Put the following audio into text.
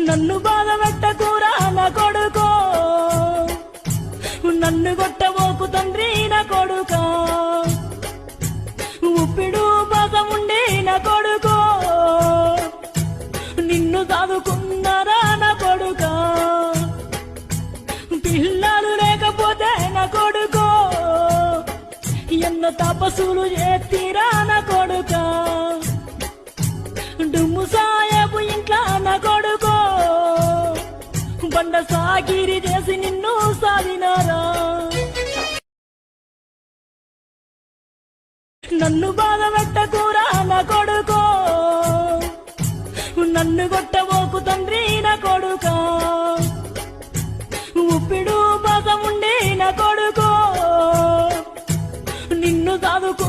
నన్ను బాధ పెట్టకూరా నా కొడుకో. నన్ను కొట్టబోకు తండ్రి నా కొడుకో. ఉప్పిడు బాధ ఉండి నా కొడుకో. నిన్ను చదువుకున్నారా నా కొడుకా. పిల్లలు లేకపోతే నా కొడుకో. ఎన్నో తపస్సులు చేస్తీరా నా కొడుకా. కొండ సాగిరి చేసి నిన్ను సాగినారా నన్ను బాధ పెట్టకూరా నా కొడుకో? నన్ను కొట్టబోకు తండ్రి నా కొడుక? ఉప్పిడు బాధ ఉండే నా కొడుకో? నిన్ను సాదుకు